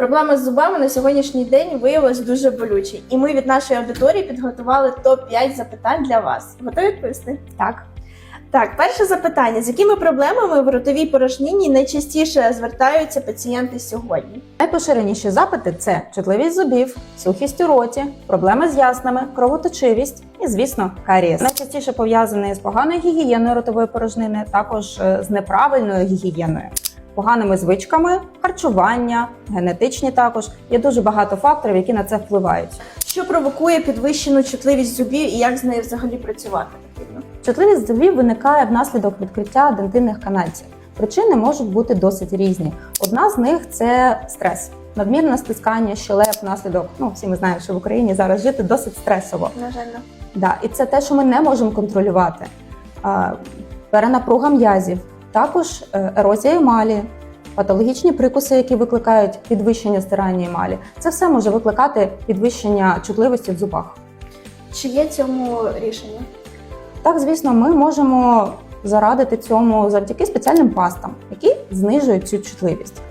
Проблема з зубами на сьогоднішній день виявилась дуже болючі, і ми від нашої аудиторії підготували топ-5 запитань для вас. Готові відповісти? Так. Так, перше запитання: з якими проблемами в ротовій порожнині найчастіше звертаються пацієнти сьогодні? Найпоширеніші запити це чутливість зубів, сухість у роті, проблеми з яснами, кровоточивість і, звісно, карієс. Найчастіше пов'язаний з поганою гігієною ротової порожнини, також е, з неправильною гігієною, поганими звичками, харчування, генетичні також. Є дуже багато факторів, які на це впливають. Що провокує підвищену чутливість зубів і як з нею взагалі працювати потрібно? Чутливість зубів виникає внаслідок відкриття дентинних канальців. Причини можуть бути досить різні. Одна з них це стрес. Надмірне стискання щелеп внаслідок. Ну всі ми знаємо, що в Україні зараз жити досить стресово. На жаль. Да, і це те, що ми не можемо контролювати. Перенапруга м'язів, також е, ерозія емалі, патологічні прикуси, які викликають підвищення стирання емалі. Це все може викликати підвищення чутливості в зубах. чи є цьому рішення? Так, звісно, ми можемо зарадити цьому завдяки спеціальним пастам, які знижують цю чутливість.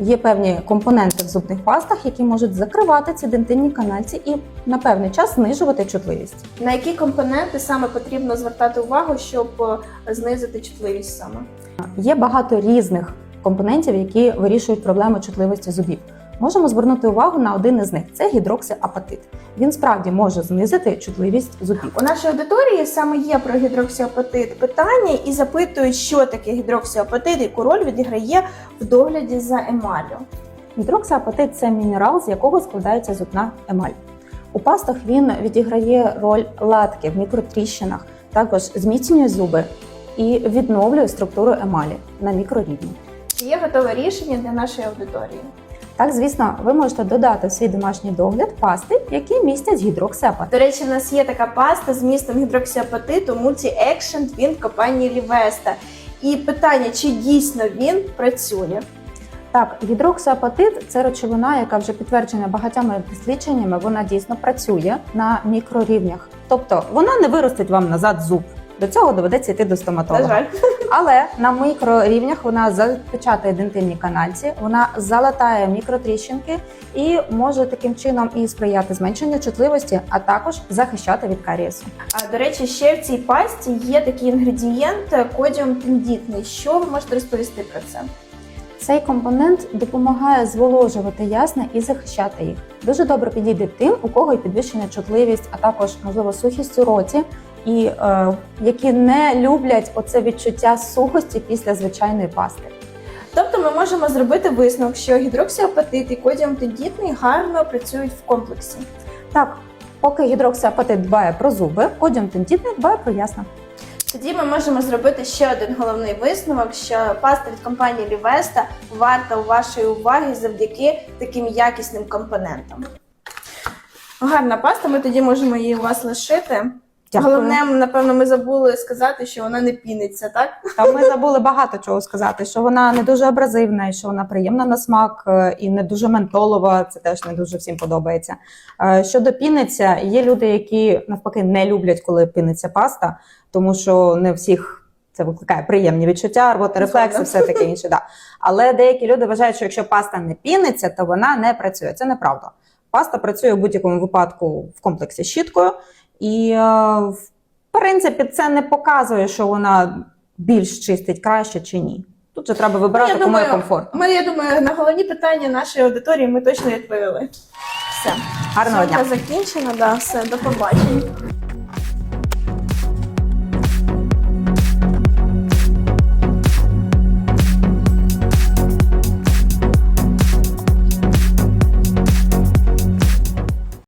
Є певні компоненти в зубних пастах, які можуть закривати ці дентинні канальці і на певний час знижувати чутливість. На які компоненти саме потрібно звертати увагу, щоб е, знизити чутливість саме? Є багато різних компонентів, які вирішують проблему чутливості зубів. Можемо звернути увагу на один із них це гідроксиапатит. Він справді може знизити чутливість зубів. У нашій аудиторії саме є про гідроксіапатит питання і запитують, що таке гідроксіапатит, яку роль відіграє в догляді за емаллю. Гідроксиапатит це мінерал, з якого складається зубна емаль. У пастах він відіграє роль латки в мікротріщинах, також зміцнює зуби і відновлює структуру емалі на мікрорівні. Є готове рішення для нашої аудиторії? Так, звісно, ви можете додати в свій домашній догляд пасти, які містять гідроксиапатит. До речі, в нас є така паста з містом гідроксіапатиту Multi-Action від компанії Лівеста. І питання, чи дійсно він працює? Так, гідроксиапатит це речовина, яка вже підтверджена багатьма дослідженнями, вона дійсно працює на мікрорівнях. Тобто вона не виростить вам назад зуб. До цього доведеться йти до На жаль. Але на мікрорівнях вона запечатає дентинні канальці, вона залатає мікротріщинки і може таким чином і сприяти зменшенню чутливості, а також захищати від карієсу. А до речі, ще в цій пасті є такий інгредієнт кодіум тендітний. Що ви можете розповісти про це? Цей компонент допомагає зволожувати ясна і захищати їх. Дуже добре підійде тим, у кого є підвищена чутливість, а також можливо сухість у роті, і е, які не люблять оце відчуття сухості після звичайної пасти. Тобто ми можемо зробити висновок, що гідроксіапатит і кодіум тендітний гарно працюють в комплексі. Так, поки гідроксиапатит дбає про зуби, кодіум тендітний дбає про ясна. Тоді ми можемо зробити ще один головний висновок, що паста від компанії Лівеста варта вашої уваги завдяки таким якісним компонентам. Гарна паста, ми тоді можемо її у вас лишити. Дякую. Головне, напевно, ми забули сказати, що вона не піниться, так? Та ми забули багато чого сказати, що вона не дуже абразивна, і що вона приємна на смак е, і не дуже ментолова. Це теж не дуже всім подобається. Е, Щодо піниться, є люди, які навпаки не люблять, коли піниться паста, тому що не всіх це викликає приємні відчуття, рвота рефлекси, все таке інше. Да. Але деякі люди вважають, що якщо паста не піниться, то вона не працює. Це неправда. Паста працює в будь-якому випадку в комплексі з щіткою, і е, в принципі це не показує, що вона більш чистить краще чи ні. Тут же треба вибирати, ну, кому є комфорт. Ми, я думаю, на головні питання нашої аудиторії ми точно відповіли. Все. Гарного дня! Закінчена, да, все, до побачення.